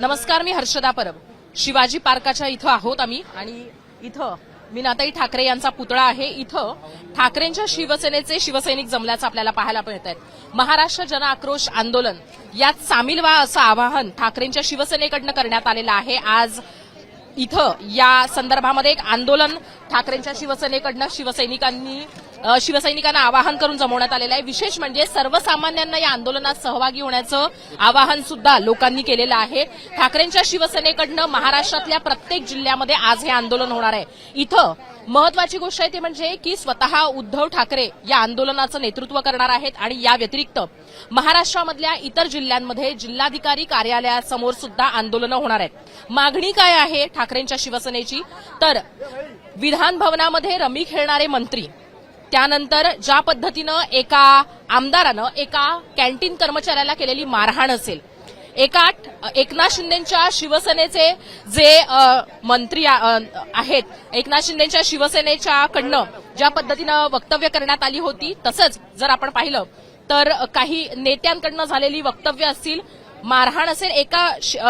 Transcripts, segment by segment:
नमस्कार मी हर्षदा परब. शिवाजी पार्काच्या इथं आहोत आम्ही आणि इथं मीनाताई ठाकरे यांचा पुतळा आहे. इथं ठाकरेंच्या शिवसेनेचे शिवसैनिक जमल्याचं आपल्याला पाहायला मिळत आहेत महाराष्ट्र जन आक्रोश आंदोलन यात सामील व्हा असं आवाहन ठाकरेंच्या शिवसेनेकडनं करण्यात आलेलं आहे. आज इथं या संदर्भामध्ये एक आंदोलन ठाकरेंच्या शिवसेनेकडनं शिवसैनिकांनी शिवसैनिकांना आवाहन करून जमवण्यात आलेलं आहे. विशेष म्हणजे सर्वसामान्यांना या आंदोलनात सहभागी होण्याचं आवाहन सुद्धा लोकांनी केलेलं आहे. ठाकरेंच्या शिवसेनेकडनं महाराष्ट्रातल्या प्रत्येक जिल्ह्यामध्ये आज हे आंदोलन होणार आहे. इथं महत्वाची गोष्ट आहे ती म्हणजे की स्वतः उद्धव ठाकरे या आंदोलनाचं नेतृत्व करणार आहेत आणि या व्यतिरिक्त महाराष्ट्रामधल्या इतर जिल्ह्यांमध्ये जिल्हाधिकारी कार्यालयासमोर सुद्धा आंदोलनं होणार आहेत. मागणी काय आहे ठाकरेंच्या शिवसेनेची? तर विधान भवनामध्ये रमी खेळणारे मंत्री त्यानंतर ज्या पद्धतीनं एका आमदारानं एका कॅन्टीन कर्मचाऱ्याला केलेली मारहाण असेल एका एकनाथ शिंदेच्या शिवसेनेचे जे मंत्री आ- आहेत एकनाथ शिंदेच्या शिवसेनेच्या कडनं ज्या पद्धतीनं वक्तव्य करण्यात आली होती तसंच जर आपण पाहिलं तर काही नेत्यांकडनं झालेली वक्तव्य असतील मारहाण असेल एका शि-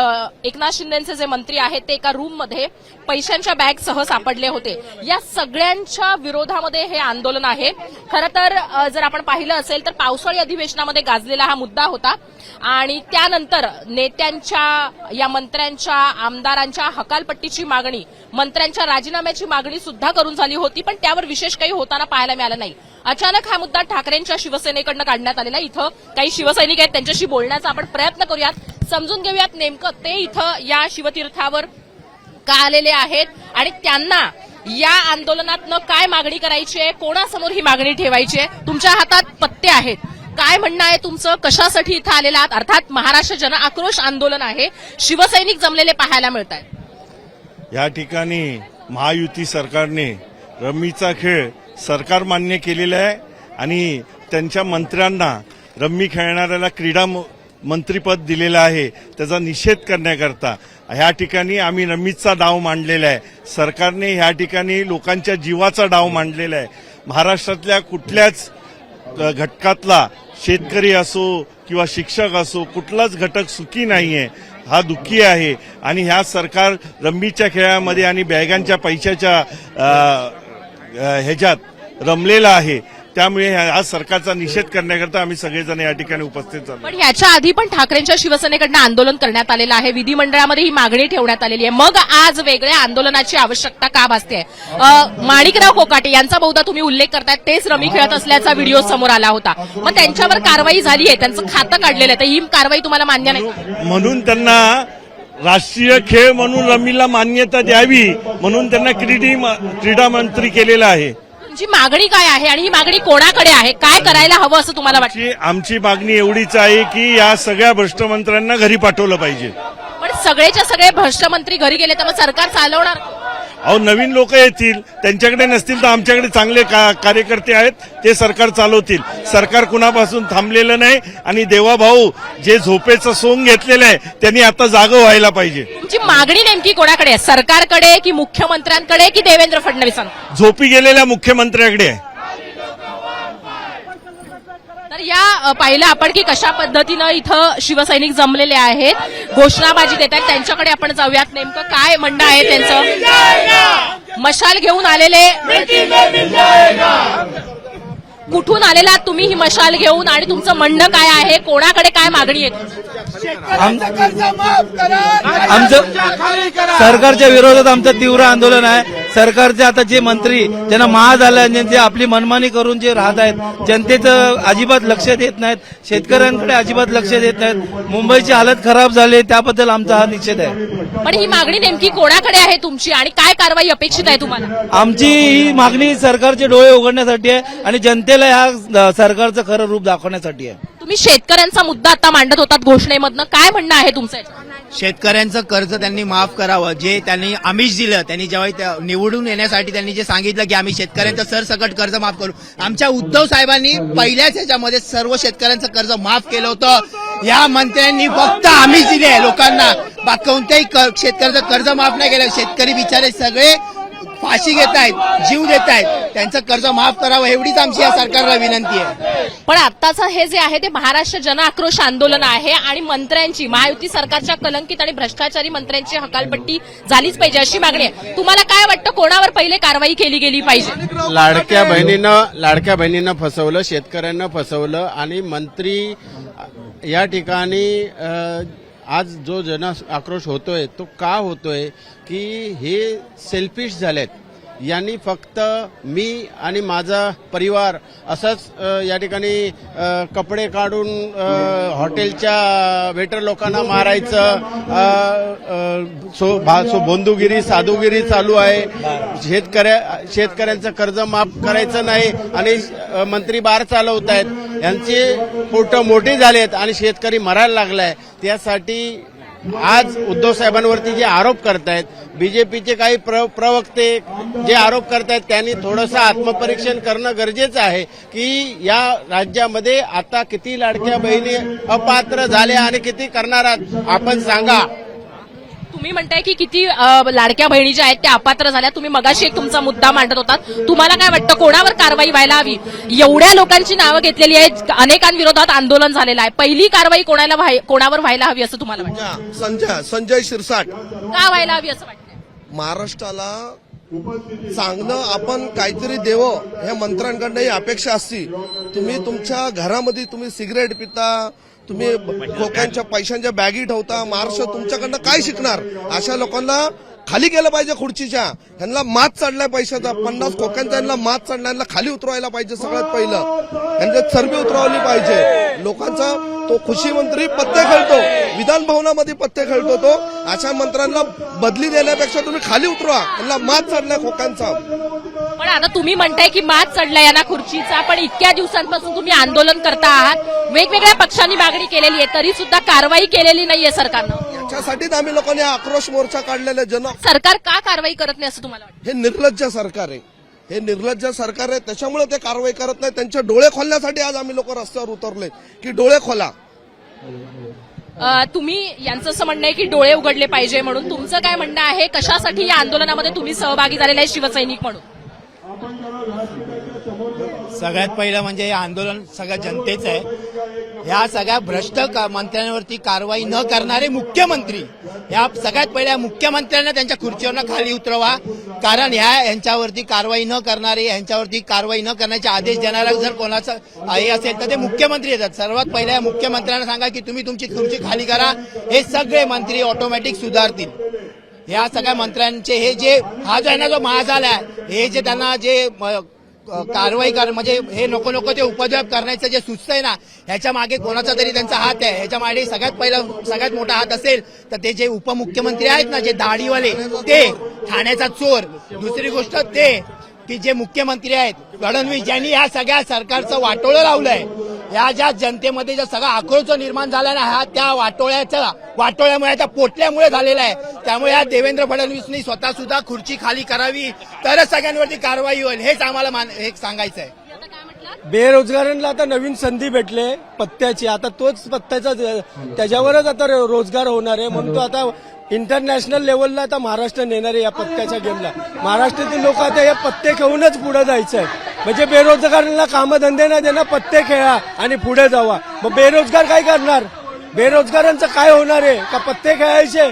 एकनाथ शिंदेचे जे मंत्री आहेत ते एका रूममध्ये पैशांच्या बॅगसह सापडले होते. या सगळ्यांच्या विरोधामध्ये हे आंदोलन आहे. खरं तर जर आपण पाहिलं असेल तर पावसाळी अधिवेशनामध्ये गाजलेला हा मुद्दा होता. आणि त्यानंतर नेत्यांच्या या मंत्र्यांच्या आमदारांच्या हकालपट्टीची मागणी मंत्र्यांच्या राजीनाम्याची मागणी सुद्धा करून झाली होती पण त्यावर विशेष काही होताना पाहायला मिळालं नाही. अचानक हा मुद्दा ठाकरेंच्या शिवसेनेकडनं काढण्यात आलेला इथं काही शिवसैनिक आहेत त्यांच्याशी बोलण्याचा आपण प्रयत्न करूयात. समजून घेऊयात नेमकं ते इथं या शिवतीर्थावर का आलेले आहेत आणि त्यांना या आंदोलनातनं काय मागणी करायची आहे? कोणासमोर ही मागणी ठेवायची आहे? तुमच्या हातात पत्ते आहेत. काय म्हणणं आहे तुमचं? कशासाठी इथं आलेलं आहात? अर्थात महाराष्ट्र जन आक्रोश आंदोलन आहे. शिवसैनिक जमलेले पाहायला मिळत आहेत या ठिकाणी महायुती सरकारने रम्मीचा खेळ सरकार मान्य केलेला आहे आणि त्यांच्या मंत्र्यांना रम्मी खेळणाऱ्याला क्रीडा मंत्रीपद दिलेलं आहे. त्याचा निषेध करण्याकरता ह्या ठिकाणी आम्ही रम्मीचा डाव मांडलेला आहे. सरकारने ह्या ठिकाणी लोकांच्या जीवाचा डाव मांडलेला आहे. महाराष्ट्रातल्या कुठल्याच घटकातला शेतकरी असो किंवा शिक्षक असो कुठलाच घटक सुखी नाहीये. हा दुःखी आहे. आणि ह्या सरकार रम्मीच्या खेळामध्ये आणि बॅगांच्या पैशाच्या ह्याच्यात रमलेला आहे. त्यामुळे आज सरकारचा निषेध करण्याकरता आम्ही सगळेजण या ठिकाणी उपस्थित झालो. पण ह्याच्या आधी पण ठाकरेंच्या शिवसेनेकडनं आंदोलन करण्यात आलेलं आहे. विधिमंडळामध्ये ही मागणी ठेवण्यात आलेली आहे. मग आज वेगळ्या आंदोलनाची आवश्यकता का भासते माणिकराव कोकाटे यांचा बहुधा तुम्ही उल्लेख करतायत तेच रमी खेळत असल्याचा व्हिडिओ समोर आला होता. मग त्यांच्यावर कारवाई झाली आहे. त्यांचं खातं काढलेलं आहे. तर ही कारवाई तुम्हाला मान्य नाही? म्हणून त्यांना राष्ट्रीय खेळ म्हणून रमीला मान्यता द्यावी म्हणून त्यांना क्रीडी क्रीडा मंत्री केलेलं आहे. तुमची मागणी काय आहे आणि ही मागणी कोणाकडे आहे? काय करायला हवं असं तुम्हाला वाटतं? आमची आमची मागणी एवढीच आहे की या सगळ्या भ्रष्टमंत्र्यांना घरी पाठवलं पाहिजे. पण सगळेच्या सगळे भ्रष्ट मंत्री घरी गेले तर मग सरकार चालवणार? अहो नवीन लोक येतील. त्यांच्याकडे नसतील तर आमच्याकडे चांगले का- कार्यकर्ते आहेत ते सरकार चालवतील. सरकार कुणापासून थांबलेलं नाही आणि देवाभाऊ जे झोपेचं सोंग घेतलेलं आहे त्यांनी आता जागं व्हायला पाहिजे. तुमची मागणी नेमकी कोणाकडे आहे? सरकारकडे की मुख्यमंत्र्यांकडे की देवेंद्र फडणवीसांकडे? झोपी गेलेल्या मुख्यमंत्र्याकडे आहे. तर या पाहिलं आपण की कशा पद्धतीनं इथं शिवसैनिक जमलेले आहेत. घोषणाबाजी देत आहेत. त्यांच्याकडे आपण जाऊयात. नेमकं काय म्हणणं आहे त्यांचं? मशाल घेऊन आलेले कुठून आलेला तुम्ही ही मशाल घेऊन? आणि तुमचं म्हणणं काय आहे? कोणाकडे काय मागणी आहे? आमचं सरकारच्या विरोधात आमचं तीव्र आंदोलन आहे. सरकारचे आता जे मंत्री ज्यांना जे आपली मनमानी करून जे राहत आहेत जनतेचं अजिबात लक्ष देत नाहीत शेतकऱ्यांकडे अजिबात लक्ष देत नाहीत. मुंबईची हालत खराब झाली त्याबद्दल आमचा हा निषेध आहे. पण ही मागणी नेमकी कोणाकडे आहे तुमची आणि काय कारवाई अपेक्षित आहे तुम्हाला? आमची ही मागणी सरकारचे डोळे उघडण्यासाठी आहे आणि जनतेला ह्या सरकारचं खरं रूप दाखवण्यासाठी आहे. तुम्ही शेतकऱ्यांचा मुद्दा आता मांडत होतात घोषणेमधनं. काय म्हणणं आहे तुमचं शेतकऱ्यांचं कर्ज त्यांनी माफ करावं जे त्यांनी आमिष दिलं त्यांनी जेव्हा निवडून येण्यासाठी त्यांनी जे सांगितलं की आम्ही शेतकऱ्यांचं सरसकट कर्ज माफ करू. आमच्या उद्धव साहेबांनी पहिल्याच ह्याच्यामध्ये सर्व शेतकऱ्यांचं कर्ज माफ केलं होतं. या मंत्र्यांनी फक्त आमिष दिले लोकांना. बा कोणत्याही क- शेतकऱ्याचं कर्ज माफ नाही केलं. शेतकरी बिचारे सगळे फाशी घेत आहेत जीव देत आहेत. त्यांचं कर्ज माफ करावं एवढीच आमची या सरकारला विनंती आहे. पण आत्ताचं हे जे आहे ते महाराष्ट्र जन आक्रोश आंदोलन आहे आणि मंत्र्यांची महायुती सरकारच्या कलंकित आणि भ्रष्टाचारी मंत्र्यांची हकालपट्टी झालीच पाहिजे अशी मागणी आहे. तुम्हाला काय वाटतं कोणावर पहिले कारवाई केली गेली पाहिजे? लाडक्या बहिणीनं लाडक्या बहिणीनं फसवलं शेतकऱ्यांना फसवलं आणि मंत्री या ठिकाणी आज जो जन आक्रोश होतोय तो का होतोय की हे सेल्फिश झालेत? यांनी फक्त मी आणि माझा परिवार असंच या ठिकाणी कपडे काढून हॉटेलच्या वेटर लोकांना मारायचं सो भा- सो बंधुगिरी साधुगिरी चालू आहे. शेतकऱ्या शेतकऱ्यांचं कर्ज माफ करायचं नाही आणि मंत्री बार चालवत आहेत यांची पोट मोठी झालेत आणि शेतकरी मरायला लागलाय. त्यासाठी आज उद्धव साहेबांवरती जे आरोप करतायत बीजेपीचे काही प्र प्रवक्ते जे आरोप करतायत त्यांनी थोडंसं आत्मपरीक्षण करणं गरजेचं आहे की या राज्यामध्ये आता किती लाडक्या बहिणी अपात्र झाल्या आणि किती करणार आहात आपण सांगा. तुम्ही म्हणताय की किती लाडक्या बहिणी ज्या आहेत त्या अपात्र झाल्या. तुम्ही मगाशी एक तुमचा मुद्दा मांडत होतात. तुम्हाला काय वाटतं कोणावर कारवाई व्हायला हवी? एवढ्या लोकांची नावं घेतलेली आहेत अनेकांविरोधात आंदोलन झालेलं आहे. पहिली कारवाई कोणाला कोणावर व्हायला हवी असं तुम्हाला वाटतं? संजय संजय शिरसाट. का व्हायला हवी असं वाटतं महाराष्ट्राला चांगलं आपण काहीतरी देवं ह्या मंत्र्यांकडनं ही अपेक्षा असती. तुम्ही तुमच्या घरामध्ये तुम्ही सिगरेट पिता तुम्ही खोक्यांच्या पैशांच्या बॅगी ठेवता महाराष्ट्र तुमच्याकडनं काय शिकणार? अशा लोकांना खाली गेलं पाहिजे खुर्चीच्या. ह्यांना मात चढलाय पैशाचा. पन्नास खोक्यांचा यांना मात चढला यांना खाली उतरवायला पाहिजे सगळ्यात पहिलं. यांच्यात चरबी उतरवली पाहिजे. लोकांचा तो कृषी मंत्री पत्ते खेळतो. विधान भवनामध्ये पत्ते खेळतो तो. अशा मंत्र्यांना बदली देण्यापेक्षा तुम्ही खाली उतरवा. त्यांना मात चढलाय खोक्यांचा. पण आता तुम्ही म्हणताय की मात चढला यांना खुर्चीचा पण इतक्या दिवसांपासून तुम्ही आंदोलन करता आहात. वेगवेगळ्या पक्षांनी मागणी केलेली आहे तरी सुद्धा कारवाई केलेली नाहीये सरकारनं. याच्यासाठीच आम्ही लोकांनी आक्रोश मोर्चा काढलेला जन सरकार का कारवाई करत नाही असं तुम्हाला वाटतं? हे निर्लज्ज सरकार आहे. हे निर्लज्ज सरकार आहे त्याच्यामुळे ते कारवाई करत नाही. त्यांचे डोळे खोलण्यासाठी आज आम्ही लोक रस्त्यावर उतरले. की डोळे खोला. अ, तुम्ही यांचं असं म्हणणं आहे की डोळे उघडले पाहिजे म्हणून. तुमचं काय म्हणणं आहे? कशासाठी या आंदोलनामध्ये तुम्ही सहभागी झालेले आहे शिवसैनिक म्हणून? सगळ्यात पहिलं म्हणजे हे आंदोलन सगळ्या जनतेचं आहे. ह्या सगळ्या भ्रष्ट मंत्र्यांवरती कारवाई न करणारे मुख्यमंत्री ह्या सगळ्यात पहिल्या मुख्यमंत्र्यांना त्यांच्या खुर्चीवरनं खाली उतरवा. कारण ह्या यांच्यावरती कारवाई न करणारे यांच्यावरती कारवाई न करण्याचे आदेश देणारा जर कोणाचं हे असेल तर ते मुख्यमंत्री येतात. सर्वात पहिल्या मुख्यमंत्र्यांना सांगा की तुम्ही तुमची खुर्ची खाली करा. हे सगळे मंत्री ऑटोमॅटिक सुधारतील. या सगळ्या मंत्र्यांचे हे जे हा जो आहे ना जो महाजाल आहे हे जे त्यांना जे कारवाई कर म्हणजे हे नको नको ते उपद्व्याप करण्याचं जे सुचतंय ना ह्याच्या मागे कोणाचा तरी त्यांचा हात आहे. ह्याच्या मागे सगळ्यात पहिला सगळ्यात मोठा हात असेल तर ते जे उपमुख्यमंत्री आहेत ना जे दाढीवाले ते ठाण्याचा चोर. दुसरी गोष्ट ते की जे मुख्यमंत्री आहेत फडणवीस ज्यांनी या सगळ्या सरकारचं वाटोळं लावलंय या ज्या जनतेमध्ये ज्या सगळा आक्रोश निर्माण झाला ना हा त्या वाटोळ्याच्या वाटोळ्यामुळे त्या पोटल्यामुळे झालेला आहे. त्यामुळे या देवेंद्र फडणवीसनी स्वतः सुद्धा खुर्ची खाली करावी तरच सगळ्यांवरती कारवाई होईल हेच आम्हाला मान- हे सांगायचं आहे बेरोजगारांना आता नवीन संधी भेटले पत्त्याची. आता तोच पत्त्याचा त्याच्यावरच आता रो- रोजगार होणार आहे म्हणून तो आता इंटरनॅशनल लेवलला आता महाराष्ट्र नेणार आहे या पत्त्याच्या गेमला महाराष्ट्रातील लोक आता या पत्ते खेळूनच पुढे जायचं आहे म्हणजे बेरोजगारांना कामधंदे नाही देणार पत्ते खेळा आणि पुढे जावा. मग बेरोजगार काय करणार? बेरोजगारांचं काय होणार आहे? का पत्ते खेळायचे?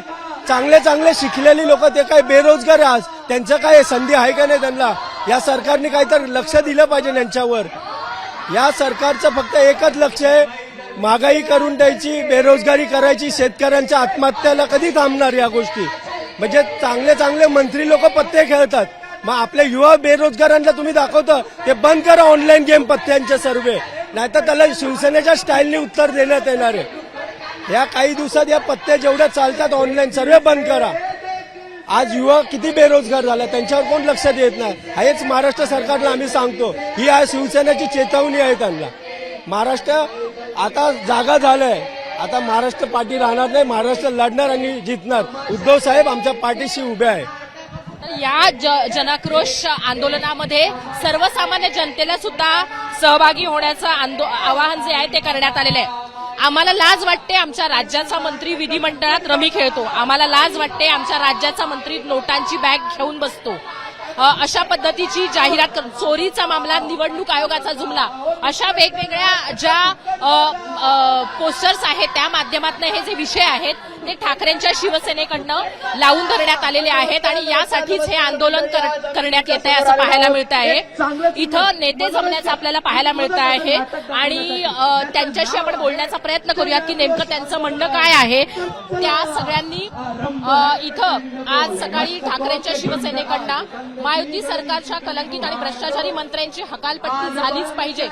चांगले चांगले शिकलेली लोक ते काय बेरोजगार आज? त्यांचं काय संधी आहे का नाही त्यांना? या सरकारने काहीतरी लक्ष दिलं पाहिजे त्यांच्यावर. या सरकारचं फक्त एकच लक्ष आहे महागाई करून द्यायची बेरोजगारी करायची शेतकऱ्यांच्या आत्महत्याला कधी थांबणार या गोष्टी? म्हणजे चांगले चांगले मंत्री लोक पत्ते खेळतात. मग आपल्या युवा बेरोजगारांना तुम्ही दाखवता ते बंद करा ऑनलाईन गेम पत्त्यांचे सर्वे नाहीतर त्याला शिवसेनेच्या स्टाईलने उत्तर देण्यात येणार आहे. या काही दिवसात या पत्त्या जेवढ्या चालतात ऑनलाईन सर्वे बंद करा. आज युवा किती बेरोजगार झाला त्यांच्यावर कोण लक्ष देत नाही? हेच महाराष्ट्र सरकारला आम्ही सांगतो. ही आज शिवसेनेची चेतावणी आहे त्यांना. महाराष्ट्र आता जागा झालंय. आता महाराष्ट्र पाठी राहणार नाही महाराष्ट्र लढणार आणि जिंकणार उद्धव साहेब आमच्या पाठीशी उभे आहे. तर या ज- जनाक्रोश आंदोलनामध्ये सर्वसामान्य जनतेला सुद्धा सहभागी होण्याचं आंदो आवाहन जे आहे ते करण्यात आलेलं आहे. आम्हाला लाज वाटते आमच्या राज्याचा मंत्री विधिमंडळात रमी खेळतो. आम्हाला लाज वाटते आमच्या राज्याचा मंत्री नोटांची बॅग घेऊन बसतो. अशा पद्धतीची जाहिरात करून चोरीचा मामला निवडणूक आयोगाचा जुमला अशा वेगवेगळ्या ज्या पोस्टर्स आहेत त्या माध्यमातून हे जे विषय आहेत ते ठाकरेंच्या शिवसेनेकडनं लावून धरण्यात आलेले आहेत आणि यासाठीच हे आंदोलन करण्यात येत आहे असं पाहायला मिळत आहे. इथं नेते जमण्याचं आपल्याला पाहायला मिळत आहे आणि त्यांच्याशी आपण बोलण्याचा प्रयत्न करूयात की नेमकं त्यांचं म्हणणं काय आहे. त्या सगळ्यांनी इथं आज सकाळी ठाकरेंच्या शिवसेनेकडनं महायुती सरकारच्या कलंकित आणि भ्रष्टाचारी मंत्र्यांची हकालपट्टी झालीच पाहिजे.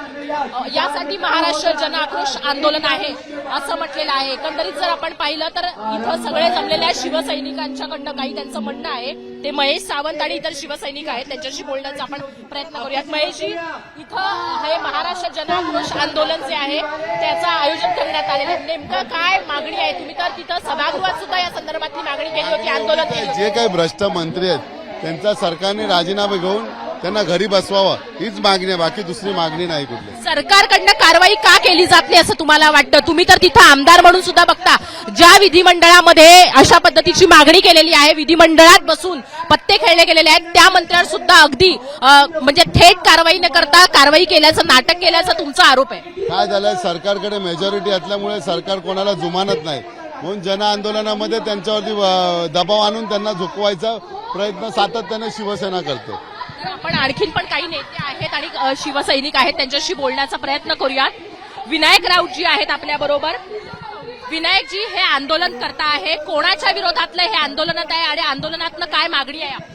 यासाठी महाराष्ट्र जन आक्रोश आंदोलन आहे असं म्हटलेलं आहे. एकंदरीत जर आपण पाहिलं तर इथं सगळे जमलेल्या शिवसैनिकांच्याकडनं काही त्यांचं म्हणणं आहे. ते महेश सावंत आणि इतर शिवसैनिक आहेत. त्यांच्याशी बोलण्याचा आपण प्रयत्न करूयात. महेशजी इथं हे महाराष्ट्र जनआक्रोश आंदोलन जे आहे त्याचं आयोजन करण्यात आलेलं आहे. नेमकं काय मागणी आहे? तुम्ही तर तिथं सभागृहात सुद्धा या संदर्भातली मागणी केली होती आंदोलन जे काही भ्रष्ट मंत्री आहेत त्यांचा सरकारने राजीनामे घेऊन त्यांना घरी बसवावं. हीच मागणी आहे बाकी दुसरी मागणी नाही कुठली. सरकारकडनं कारवाई का केली जात नाही असं तुम्हाला वाटतं? तुम्ही तर तिथं आमदार म्हणून सुद्धा बघता. ज्या विधिमंडळामध्ये अशा पद्धतीची मागणी केलेली आहे विधिमंडळात बसून पत्ते खेळले गेलेले आहेत त्या मंत्र्यांवर सुद्धा अगदी म्हणजे थेट कारवाई न करता कारवाई केल्याचं नाटक केल्याचा तुमचा आरोप आहे. काय झालंय? सरकारकडे मेजॉरिटी असल्यामुळे सरकार कोणाला जुमानत नाही. म्हणून जन आंदोलनामध्ये त्यांच्यावरती दबाव आणून त्यांना झुकवायचा प्रयत्न सातत्याने शिवसेना करते. आपण आणखीन पण काही नेते आहेत आणि शिवसैनिक आहेत त्यांच्याशी बोलण्याचा प्रयत्न करूयात. विनायक राऊतजी आहेत आपल्या बरोबर. विनायकजी हे आंदोलन करता आहे. कोणाच्या विरोधातलं हे आंदोलनात आहे आणि आंदोलनातलं काय मागणी आहे?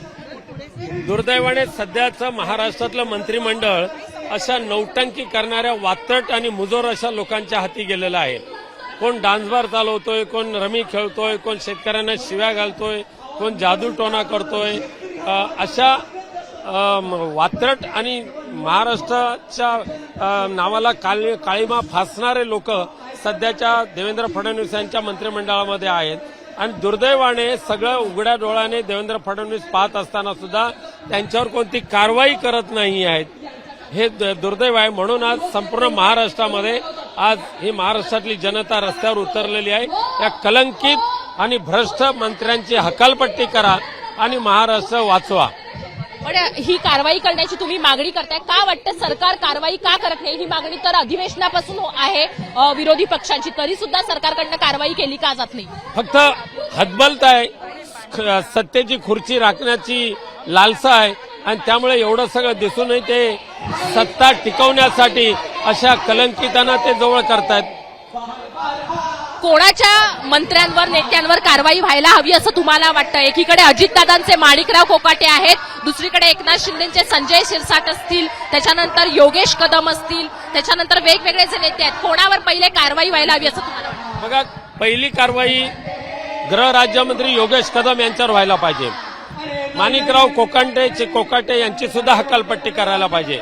दुर्दैवाने सध्याचं महाराष्ट्रातलं मंत्रिमंडळ अशा नौटंकी करणाऱ्या वात्रट आणि मुजोर अशा लोकांच्या हाती गेलेलं आहे. कोण डान्सबार चालवतोय कोण रमी खेळतोय कोण शेतकऱ्यांना शिव्या घालतोय कोण जादूटोणा करतोय अशा वात्रट आणि महाराष्ट्राच्या नावाला काळी काळीमा फासणारे लोक सध्याच्या देवेंद्र फडणवीस यांच्या मंत्रिमंडळामध्ये आहेत. आणि दुर्दैवाने सगळं उघड्या डोळ्याने देवेंद्र फडणवीस पाहत असताना सुद्धा त्यांच्यावर कोणती कारवाई करत नाही आहेत. हे द- दुर्दैव आहे. म्हणून आज संपूर्ण महाराष्ट्रामध्ये आज ही महाराष्ट्रातली जनता रस्त्यावर उतरलेली आहे. या कलंकित आणि भ्रष्ट मंत्र्यांची हकालपट्टी करा आणि महाराष्ट्र वाचवा. पण ही कारवाई करण्याची तुम्ही मागणी करताय. का वाटतं सरकार कारवाई का करत नाही? ही मागणी तर अधिवेशनापासून आहे. विरोधी पक्षांची. तरी सुद्धा सरकारकडनं कारवाई केली का जात नाही? फक्त हतबलत आहे. सत्तेची खुर्ची राखण्याची लालसा आहे. आणि त्यामुळे एवढं सगळं दिसूनही ते सत्ता टिकवण्यासाठी अशा कलंकितांना ते जवळ करतायत. कोणाच्या मंत्र्यांवर नेत्यांवर कारवाई व्हायला हवी असं तुम्हाला वाटतं एकीकडे अजितदादांचे माणिकराव कोकाटे आहेत दुसरीकडे एकनाथ शिंदेचे संजय शिरसाट असतील त्याच्यानंतर योगेश कदम असतील त्याच्यानंतर वेगवेगळे जे नेते आहेत कोणावर पहिले कारवाई व्हायला हवी असं तुम्हाला वाटतं बघा पहिली कारवाई गृह राज्यमंत्री योगेश कदम यांच्यावर व्हायला पाहिजे. माणिकराव कोकांटे कोकाटे यांची सुद्धा हकालपट्टी करायला पाहिजे.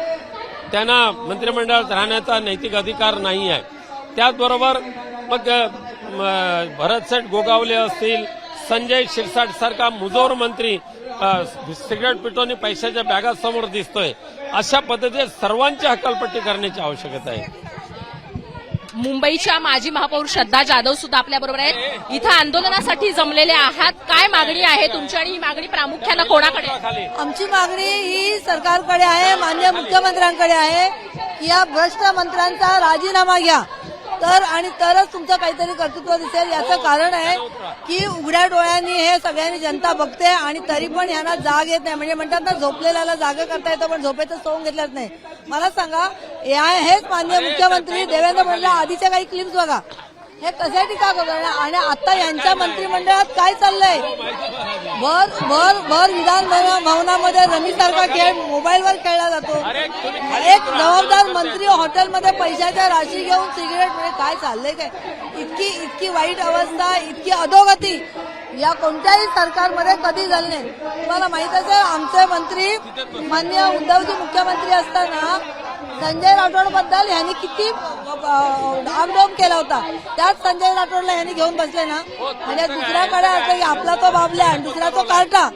त्यांना मंत्रिमंडळात राहण्याचा नैतिक अधिकार नाही आहे त्याचबरोबर मग भरतसेठ गोगावले असतील संजय शिरसाट सारखा मुजोर मंत्री सिगरेट पिटोनी पैशाच्या बॅगा समोर दिसतोय. अशा पद्धतीने सर्वांची हकालपट्टी करण्याची आवश्यकता आहे. मुंबईच्या माजी महापौर श्रद्धा जाधव सुद्धा आपल्या बरोबर आहेत. इथं आंदोलनासाठी जमलेले आहात. काय मागणी आहे तुमची आणि ही मागणी प्रामुख्यानं कोणाकडे आमची मागणी ही सरकारकडे आहे मान्य मुख्यमंत्र्यांकडे आहे. की या भ्रष्ट मंत्र्यांचा राजीनामा घ्या. तर आणि तरच तुमचं काहीतरी कर्तृत्व दिसेल. याचं कारण आहे की उघड्या डोळ्यांनी हे सगळ्यांनी जनता बघते आणि तरी पण यांना जाग येत नाही. म्हणजे म्हणतात ना झोपलेल्याला जागा करता येतं पण झोपेचं सोंग घेतलंच नाही. मला सांगा या हेच मान्य मुख्यमंत्री देवेंद्र फडणवीस आधीच्या काही क्लिप्स बघा. हे कशासाठी का करणार आणि आता यांच्या मंत्रिमंडळात काय चाललंय? भर भर भर विधान भवन- भवनामध्ये रमीसारखा खेळ मोबाईलवर खेळला जातो. एक जबाबदार मंत्री हॉटेलमध्ये पैशाच्या राशी घेऊन सिगरेट म्हणजे काय चाललंय काय इतकी इतकी वाईट अवस्था इतकी अधोगती या कोणत्याही सरकारमध्ये कधी झाली नाही. तुम्हाला माहीत आहे आमचे मंत्री मान्य उद्धवजी मुख्यमंत्री असताना संजय राठोडबद्दल ह्यांनी किती डागडोम केला होता. त्याच संजय राठोडला ह्यांनी घेऊन बसले ना. म्हणजे दुसऱ्याकडे असं की आपला तो बाबल्या आणि दुसरा तो कार्टा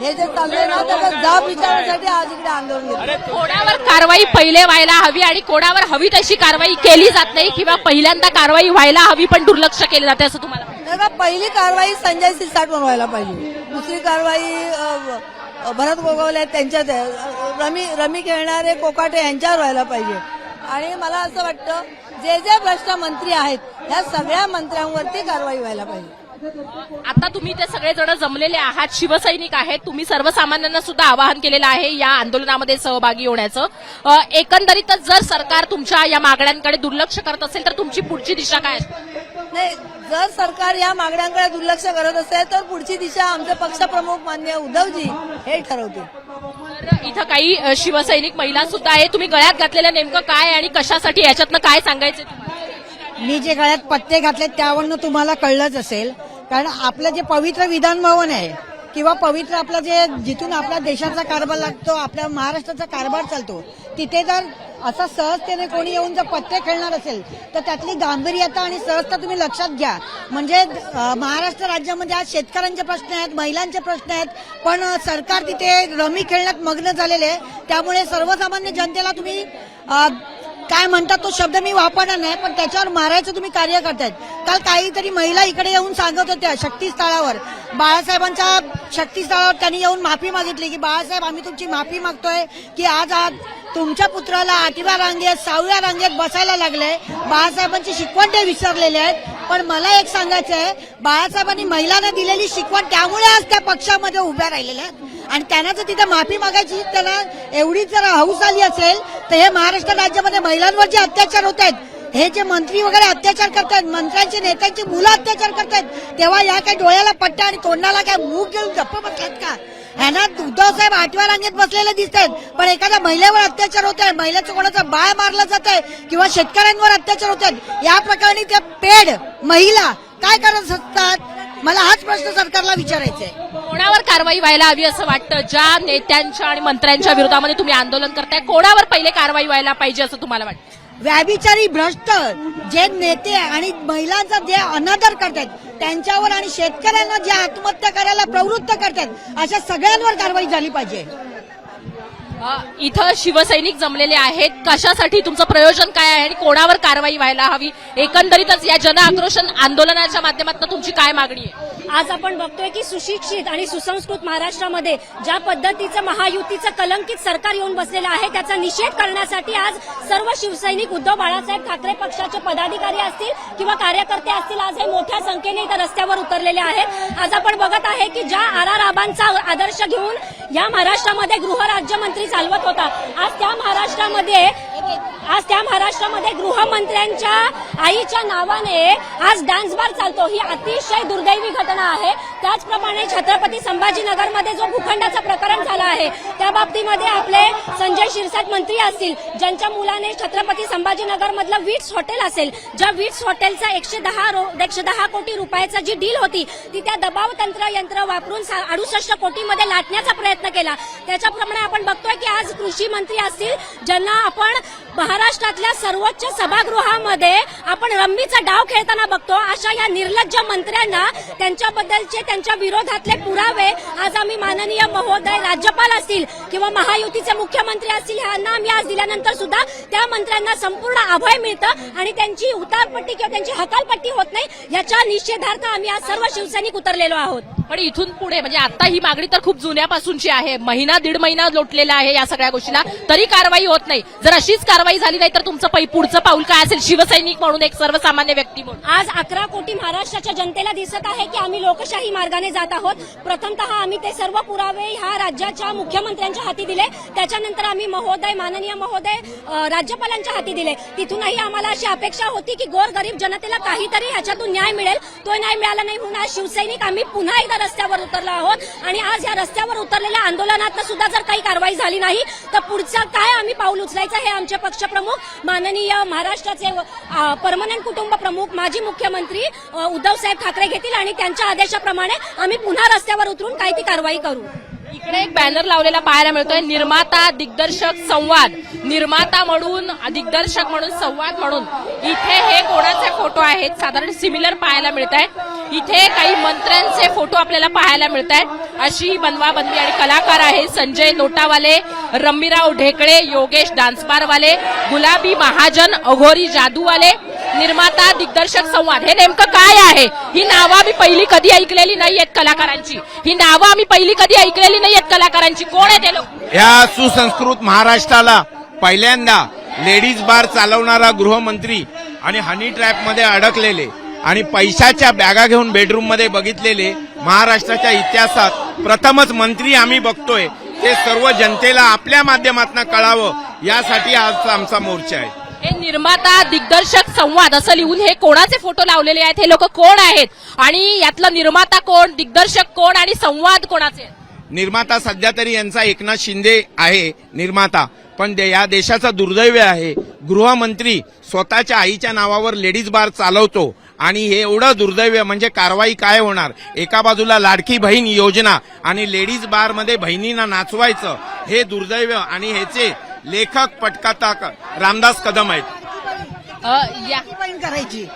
हे जे चाललंय ना त्याचा जाब विचारण्यासाठी आज इकडे आंदोलन घेतलं कोणावर कारवाई पहिले व्हायला हवी आणि कोणावर हवी तशी कारवाई केली जात नाही किंवा पहिल्यांदा कारवाई व्हायला हवी पण दुर्लक्ष केलं जाते असं तुम्हाला? तर पहिली कारवाई संजय सिरसाटवर व्हायला पाहिजे. दुसरी कारवाई भरत गोगावले आहेत त्यांच्या रमी रमी खेळणारे कोकाटे यांच्यावर व्हायला पाहिजे. आणि मला असं वाटतं जे जे भ्रष्ट मंत्री आहेत ह्या सगळ्या मंत्र्यांवरती कारवाई व्हायला पाहिजे. आता तुम्ही ते सगळेजण जमलेले आहात. शिवसैनिक आहेत. तुम्ही सर्वसामान्यांना सुद्धा आवाहन केलेलं आहे या आंदोलनामध्ये सहभागी होण्याचं. एकंदरीतच जर सरकार तुमच्या या मागण्यांकडे दुर्लक्ष करत असेल तर तुमची पुढची दिशा काय? नाही जर सरकार या मागण्यांकडे दुर्लक्ष करत असेल तर पुढची दिशा आमचे पक्षप्रमुख मान्य उद्धवजी हे ठरवतील. तर इथं काही शिवसैनिक महिला सुद्धा आहे तुम्ही गळ्यात घातलेलं नेमकं काय आणि कशासाठी? याच्यातनं काय सांगायचं तुम्हाला? मी जे गळ्यात पत्ते घातले त्यावरनं तुम्हाला कळलंच असेल. कारण आपलं जे पवित्र विधान भवन आहे किंवा पवित्र आपलं जे जिथून आपल्या देशाचा कारभार लागतो आपल्या महाराष्ट्राचा कारभार चालतो तिथे जर असं सहजतेने कोणी येऊन जर पत्ते खेळणार असेल तर त्यातली गांभीर्यता आणि सहजता तुम्ही लक्षात घ्या. म्हणजे महाराष्ट्र राज्यामध्ये आज शेतकऱ्यांचे प्रश्न आहेत महिलांचे प्रश्न आहेत पण सरकार तिथे रमी खेळण्यात मग्न झालेले आहे. त्यामुळे सर्वसामान्य जनतेला तुम्ही काय म्हणतात तो शब्द मी वापरणार नाही पण त्याच्यावर मारायचं तुम्ही कार्य करतायत. काल काहीतरी महिला इकडे येऊन सांगत होत्या शक्तीस्थळावर. बाळासाहेबांच्या शक्तीस्थळावर त्यांनी येऊन माफी मागितली की बाळासाहेब आम्ही तुमची माफी मागतोय की आज आज तुमच्या पुत्राला आठव्या रांगेत सहाव्या रांगेत बसायला लागले. बाळासाहेबांची शिकवण ते विसरलेले आहेत. पण मला एक सांगायचं आहे बाळासाहेबांनी महिलांना दिलेली शिकवण त्यामुळे आज त्या पक्षामध्ये उभ्या राहिलेल्या आहेत. आणि त्यांना जर तिथे माफी मागायची त्यांना एवढी जर हौस आली असेल तर हे महाराष्ट्र राज्यामध्ये महिलांवर जे अत्याचार होत आहेत हे जे मंत्री वगैरे अत्याचार करतात मंत्र्यांचे नेत्यांची मुलं अत्याचार करतात तेव्हा या काय डोळ्याला पट्ट्या आणि तोंडाला काय मूग घेऊन गप्प बसतात का? ह्यांना उद्धव साहेब आठव्या रांगेत बसलेले दिसतात पण एखाद्या महिलेवर अत्याचार होत आहे महिलेचं कोणाचं बाळ मारलं जात आहे किंवा शेतकऱ्यांवर अत्याचार होत आहेत या प्रकरणी त्या पेड महिला काय करत असतात? मला हाच प्रश्न सरकारला विचारायचा आहे कोणावर कारवाई व्हायला हवी असं वाटतं? ज्या नेत्यांच्या आणि मंत्र्यांच्या विरोधामध्ये तुम्ही आंदोलन करताय कोणावर पहिले कारवाई व्हायला पाहिजे असं तुम्हाला वाटतं? व्याभिचारी भ्रष्ट जे नेते आणि महिलांचा जे अनादर करतात त्यांच्यावर आणि शेतकऱ्यांना जे आत्महत्या करायला प्रवृत्त करतात अशा सगळ्यांवर कारवाई झाली पाहिजे. इथं शिवसैनिक जमलेले आहेत. कशासाठी तुमचं प्रयोजन काय आहे आणि कोणावर कारवाई व्हायला हवी? एकंदरीतच या जन आक्रोशन आंदोलनाच्या माध्यमातून तुमची काय मागणी आहे? आज आपण बघतोय की सुशिक्षित आणि सुसंस्कृत महाराष्ट्रामध्ये ज्या पद्धतीचं महायुतीचं कलंकित सरकार येऊन बसलेलं आहे त्याचा निषेध करण्यासाठी आज सर्व शिवसैनिक उद्धव बाळासाहेब ठाकरे पक्षाचे पदाधिकारी असतील किंवा कार्यकर्ते असतील आज हे मोठ्या संख्येने इथं रस्त्यावर उतरलेले आहेत. आज आपण बघत आहे की ज्या आर आर आबांचा आदर्श घेऊन या महाराष्ट्रामध्ये गृहराज्यमंत्री चालवत होता. आज त्या महाराष्ट्रामध्ये आज त्या महाराष्ट्रामध्ये गृहमंत्र्यांच्या आईच्या नावाने आज डान्स बार चालतो. ही अतिशय दुर्दैवी घटना आहे. त्याचप्रमाणे छत्रपती संभाजीनगरमध्ये जो भूखंडाचं प्रकरण झालं आहे त्या बाबतीमध्ये आपले संजय शिरसाट मंत्री असतील ज्यांच्या मुलाने छत्रपती संभाजीनगरमधलं वीट्स हॉटेल असेल ज्या वीट्स हॉटेलचा एकशे दहा एकशे दहा कोटी रुपयाचा जी डील होती ती त्या दबाव तंत्र यंत्र वापरून अडुसष्ट कोटीमध्ये लाटण्याचा प्रयत्न केला. त्याच्याप्रमाणे आपण बघतोय की आज कृषी मंत्री असतील ज्यांना आपण महाराष्ट्रातल्या सर्वोच्च सभागृहामध्ये आपण रम्मीचा डाव खेळताना बघतो. अशा या निर्लज्ज मंत्र्यांना त्यांच्याबद्दलचे त्यांच्या विरोधातले पुरावे आज आम्ही माननीय महोदय राज्यपाल असतील किंवा महायुतीचे मुख्यमंत्री असतील यांना आम्ही आज दिल्यानंतर सुद्धा त्या मंत्र्यांना संपूर्ण अभय मिळतं आणि त्यांची उतारपट्टी किंवा त्यांची हकालपट्टी होत नाही. याच्या निषेधार्थ आम्ही आज सर्व शिवसैनिक उतरलेलो आहोत. पण इथून पुढे म्हणजे आता ही मागणी तर खूप जुन्यापासूनची आहे. महिना दीड महिना लोटलेला आहे या सगळ्या गोष्टीला. तरी कारवाई होत नाही. जर अशीच कारवाई झाली नाही तर तुमचं पुढचं पाऊल काय असेल? शिवसैनिक म्हणून एक सर्वसामान्य व्यक्ती म्हणून. आज अकरा कोटी महाराष्ट्राच्या जनतेला दिसत आहे की आम्ही लोकशाही मार्गाने जात आहोत. प्रथमतः आम्ही ते सर्व पुरावे ह्या राज्याच्या मुख्यमंत्र्यांच्या हाती दिले. त्याच्यानंतर आम्ही महोदय माननीय महोदय राज्यपालांच्या हाती दिले. तिथूनही आम्हाला अशी अपेक्षा होती की गोर गरीब जनतेला काहीतरी ह्याच्यातून न्याय मिळेल. तो न्याय मिळाला नाही म्हणून आज शिवसैनिक आम्ही पुन्हा एकदा रस्त्यावर उतरलो आहोत. आणि आज या रस्त्यावर उतरलेल्या आंदोलनात सुद्धा जर काही कारवाई झाली नाही तर पुढचं काय आम्ही पाऊल उचलायचं हे आमचे पक्षप्रमुख माननीय महाराष्ट्राचे परमनंट कुटुंब प्रमुख माजी मुख्यमंत्री उद्धव उद्धवसाहेब ठाकरे घेतील आणि त्यांच्या आदेशाप्रमाणे आम्ही पुन्हा रस्त्यावर उतरून काही ती कारवाई करू. इकडे एक बॅनर लावलेला पाहायला मिळतोय निर्माता दिग्दर्शक संवाद. निर्माता म्हणून दिग्दर्शक म्हणून संवाद म्हणून. इथे हे कोणाचे फोटो आहेत? साधारण सिमिलर पाहायला मिळत आहेत इथे काही मंत्र्यांचे फोटो आपल्याला पाहायला मिळत आहेत अशी बनवाबंदी आणि कलाकार आहेत संजय नोटावाले रम्मीराव ढेकळे योगेश डान्सबारवाले गुलाबी महाजन अघोरी जादूवाले निर्माता दिग्दर्शक संवाद. हे नेमकं काय आहे? ही नावं आम्ही पहिली कधी ऐकलेली नाही आहेत कलाकारांची. ही नावं आम्ही पहिली कधी ऐकलेली नाही आहेत कलाकारांची. कोण आहे ते लोक? या सुसंस्कृत महाराष्ट्राला पहिल्यांदा लेडीज बार चालवणारा गृहमंत्री आणि हनी ट्रॅपमध्ये अडकलेले आणि पैशाच्या बॅगा घेऊन बेडरूममध्ये बघितलेले महाराष्ट्राच्या इतिहासात प्रथमच मंत्री आम्ही बघतोय. ते सर्व जनतेला आपल्या माध्यमातून कळावं. यासाठी आजचा आमचा मोर्चा आहे. हे निर्माता दिग्दर्शक संवाद असं लिहून हे कोणाचे फोटो लावलेले आहेत हे लोक कोण आहेत? आणि यातलं निर्माता कोण दिग्दर्शक कोण आणि संवाद कोणाचे निर्माता सध्या तरी यांचा एकनाथ शिंदे आहे निर्माता. पण दे- या देशाचं दुर्दैव आहे गृहमंत्री स्वतःच्या आईच्या नावावर लेडीज बार चालवतो. आणि हे एवढं दुर्दैव म्हणजे कारवाई काय होणार? एका बाजूला लाडकी बहीण योजना आणि लेडीज बारमध्ये बहिणींना नाचवायचं हे दुर्दैव आणि ह्याचे लेखक पटकथा रामदास कदम आहेत. या. करायची?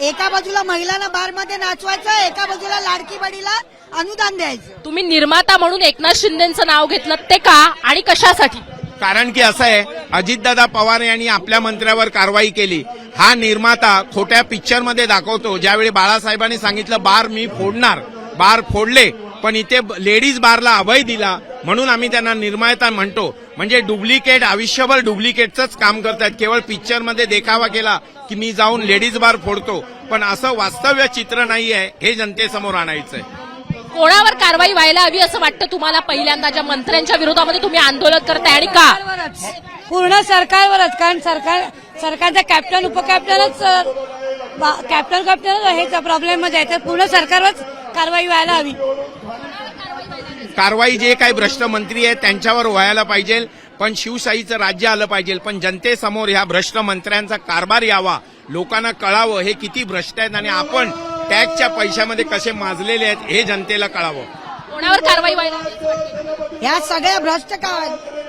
एका बाजूला महिलांना बारमध्ये नाचवायचं एका बाजूला लाडकी बडीला अनुदान द्यायचं. तुम्ही निर्माता म्हणून एकनाथ शिंदेचं नाव घेतलं ते का आणि कशासाठी? कारण की असं आहे अजितदादा पवार यांनी आपल्या मंत्र्यावर कारवाई केली. हा निर्माता खोट्या पिक्चरमध्ये दाखवतो ज्यावेळी बाळासाहेबांनी सांगितलं बार मी फोडणार बार फोडले पण इथे लेडीज बारला अभय दिला म्हणून आम्ही त्यांना निर्माता म्हणतो. म्हणजे डुप्लिकेट आयुष्यभर डुप्लिकेटच काम करतात केवळ पिक्चरमध्ये देखावा केला की मी जाऊन लेडीज बार फोडतो. पण असं वास्तव्य चित्र नाही आहे हे जनतेसमोर आणायचंय. कोणावर कारवाई व्हायला हवी असं वाटतं तुम्हाला पहिल्यांदा? ज्या मंत्र्यांच्या विरोधामध्ये तुम्ही आंदोलन करताय आणि का? पूर्ण सरकारवरच. कारण सरकार सरकारचा कॅप्टन उपकॅप्टनच कॅप्टन कॅप्टनच हे प्रॉब्लेममध्ये आहे तर पूर्ण सरकारवरच कारवाई व्हायला हवी. कारवाई जे काही भ्रष्ट मंत्री आहेत त्यांच्यावर व्हायला पाहिजे पण शिवशाहीचं राज्य आलं पाहिजे. पण जनतेसमोर ह्या भ्रष्ट मंत्र्यांचा कारभार यावा लोकांना कळावं हे किती भ्रष्ट आहेत आणि आपण टॅक्सच्या पैशामध्ये कसे माजलेले आहेत हे जनतेला कळावं. कोणावर कारवाई व्हायला? ह्या सगळ्या भ्रष्ट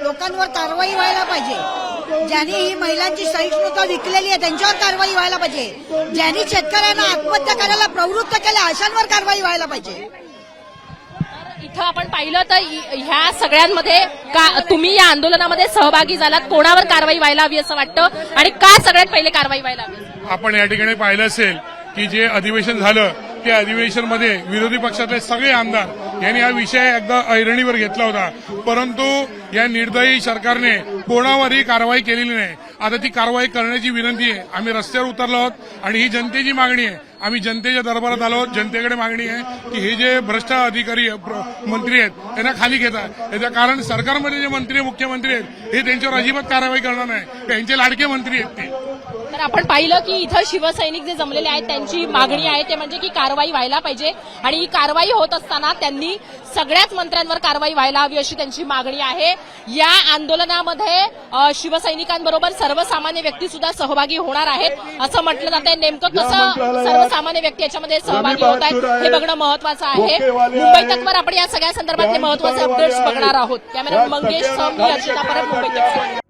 लोकांवर कारवाई व्हायला पाहिजे? ज्यांनी ही महिलांची सहिष्णुता विकलेली आहे त्यांच्यावर कारवाई व्हायला पाहिजे. ज्यांनी शेतकऱ्यांना आत्महत्या करायला प्रवृत्त केल्या अशांवर कारवाई व्हायला पाहिजे. इथं आपण पाहिलं तर ह्या सगळ्यांमध्ये का तुम्ही या आंदोलनामध्ये सहभागी झालात? कोणावर कारवाई व्हायला हवी असं वाटतं? आणि का सगळ्यात पहिले कारवाई व्हायला हवी? आपण या ठिकाणी पाहिलं असेल की जे अधिवेशन झालं त्या अधिवेशनमध्ये विरोधी पक्षातले सगळे आमदार यांनी हा विषय एकदा ऐरणीवर घेतला होता. परंतु या निर्दयी सरकारने कोणावरही कारवाई केलेली नाही. आता ती कारवाई करण्याची विनंती आहे. आम्ही रस्त्यावर उतरलो आहोत आणि ही जनतेची मागणी आहे. आम्ही जनतेच्या दरबारात आलो. जनतेकडे मागणी आहे की हे जे भ्रष्ट अधिकारी प्र- मंत्री आहेत त्यांना खाली घेतात याचं कारण सरकारमध्ये जे मंत्री मुख्यमंत्री आहेत हे त्यांच्यावर अजिबात कारवाई करणार नाही. त्यांचे लाडके मंत्री आहेत ते. तर आपण पाहिलं की इथं शिवसैनिक जे जमलेले आहेत त्यांची मागणी आहे ते म्हणजे की कारवाई व्हायला पाहिजे. आणि ही कारवाई होत असताना त्यांनी सगळ्याच मंत्र्यांवर कारवाई व्हायला हवी अशी त्यांची मागणी आहे. या आंदोलनामध्ये शिवसैनिकांबरोबर सर्वसामान्य व्यक्ती सुद्धा सहभागी होणार आहेत. असं म्हटलं जात आहे नेमकं कसं सर्वसामान्य व्यक्ती याच्यामध्ये सहभागी होत आहेत हे बघणं महत्वाचं आहे. मुंबई तकवर आपण या सगळ्या संदर्भातले महत्त्वाचे अपडेट्स बघणार आहोत. कॅमेरा मंगेश मुंबई तक